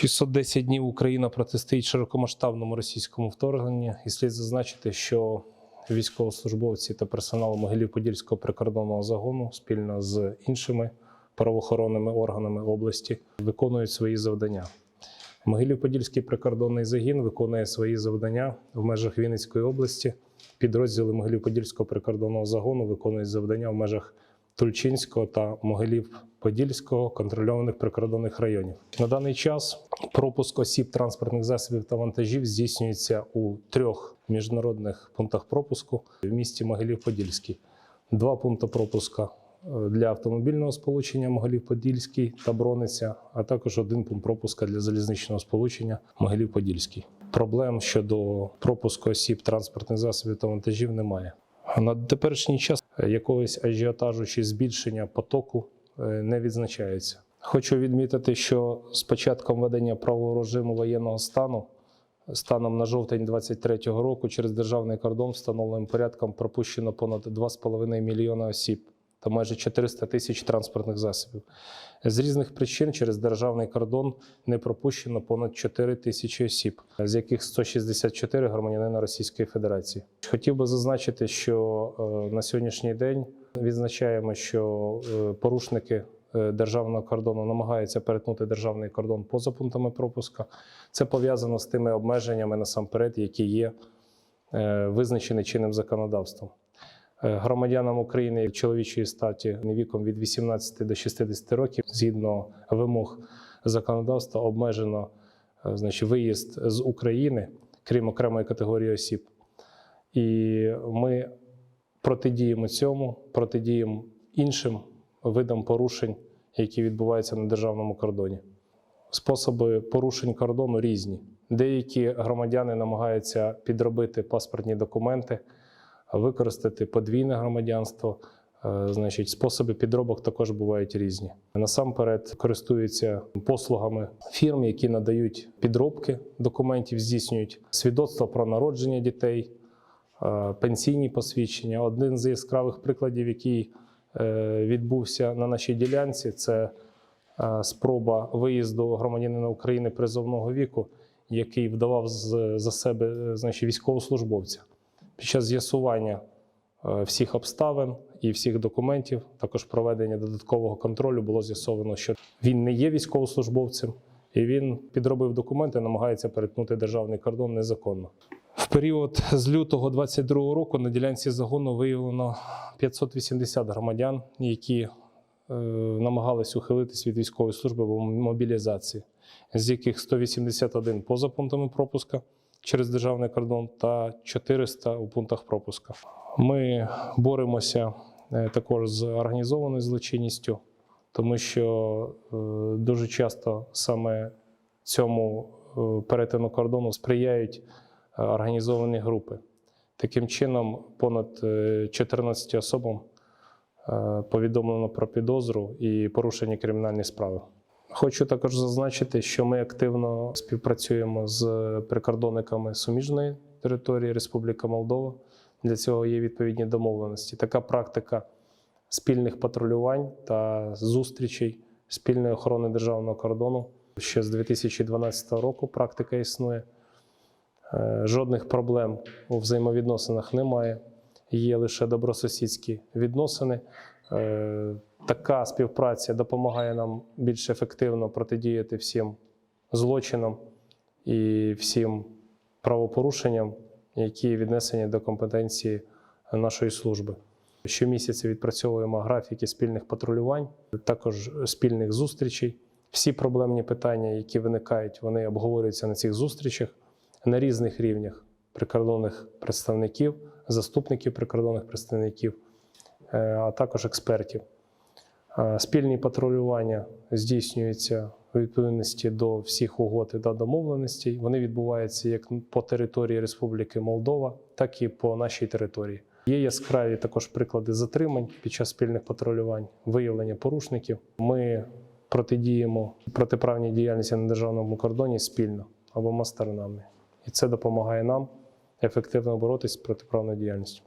610 днів Україна протистоїть широкомасштабному російському вторгненню, і слід зазначити, що військовослужбовці та персонал Могилів-Подільського прикордонного загону спільно з іншими правоохоронними органами області виконують свої завдання. Могилів-Подільський прикордонний загін виконує свої завдання в межах Вінницької області. Підрозділи Могилів-Подільського прикордонного загону виконують завдання в межах Тульчинського та Могилів-Подільського контрольованих прикордонних районів. На даний час пропуск осіб транспортних засобів та вантажів здійснюється у трьох міжнародних пунктах пропуску в місті Могилів-Подільський. Два пункти пропуска е, для автомобільного сполучення Могилів-Подільський та Брониця, а також один пункт пропуска для залізничного сполучення Могилів-Подільський. Проблем щодо пропуску осіб транспортних засобів та вантажів немає. На теперішній час якогось ажіотажу чи збільшення потоку е, не відзначається. Хочу відмітити, що з початком введення правового режиму воєнного стану, станом на жовтень 2023 року, через державний кордон встановленим порядком пропущено понад 2,5 мільйона осіб та майже 400 тисяч транспортних засобів. З різних причин через державний кордон не пропущено понад 4 тисячі осіб, з яких 164 громадянина Російської Федерації. Хотів би зазначити, що е, на сьогоднішній день відзначаємо, що е, порушники е, державного кордону намагаються перетнути державний кордон поза пунктами пропуска. Це пов'язано з тими обмеженнями насамперед, які є визначені чинним законодавством. Е, Громадянам України чоловічої статі віком від 18 до 60 років, згідно вимог законодавства, обмежено е, значить, виїзд з України, крім окремої категорії осіб. І ми протидіємо цьому, протидіємо іншим видам порушень, які відбуваються на державному кордоні. Способи порушень кордону різні. Деякі громадяни намагаються підробити паспортні документи, використати подвійне громадянство. Е, Значить, способи підробок також бувають різні. Насамперед користуються послугами фірм, які надають підробки документів, здійснюють свідоцтва про народження дітей, е, пенсійні посвідчення. Один з яскравих прикладів, який е, відбувся на нашій ділянці, це спроба виїзду громадянина України призовного віку, який вдавав за себе значить, військовослужбовця. Під час з'ясування е, всіх обставин і всіх документів, також проведення додаткового контролю, було з'ясовано, що він не є військовослужбовцем, і він підробив документи, намагається перетнути державний кордон незаконно. В період з лютого 2022 року на ділянці загону виявлено 580 громадян, які е, намагались ухилитись від військової служби або мобілізації, з яких 181 поза пунктами пропуска через державний кордон та 400 у пунктах пропуска. Ми боремося е, також з організованою злочинністю, тому що е, дуже часто саме цьому е, перетину кордону сприяють організовані групи. Таким чином, понад е, 14 особам повідомлено про підозру і порушені кримінальні справи. Хочу також зазначити, що ми активно співпрацюємо з прикордонниками суміжної території Республіка Молдова. Для цього є відповідні домовленості. Така практика спільних патрулювань та зустрічей спільної охорони державного кордону ще з 2012 року практика існує. Е, Жодних проблем у взаємовідносинах немає. Є лише добросусідські відносини. Така співпраця допомагає нам більш ефективно протидіяти всім злочинам і всім правопорушенням, які віднесені до компетенції нашої служби. Щомісяця відпрацьовуємо графіки спільних патрулювань, також спільних зустрічей. Всі проблемні питання, які виникають, вони обговорюються на цих зустрічах на різних рівнях прикордонних представників, заступників прикордонних представників, е, а також експертів. Спільні патрулювання здійснюються у відповідності до всіх угод та домовленостей. Вони відбуваються як по території Республіки Молдова, так і по нашій території. Є яскраві також приклади затримань під час спільних патрулювань, виявлення порушників. Ми протидіємо протиправній діяльності на державному кордоні спільно обома сторонами. І це допомагає нам ефективно боротися з протиправною діяльністю.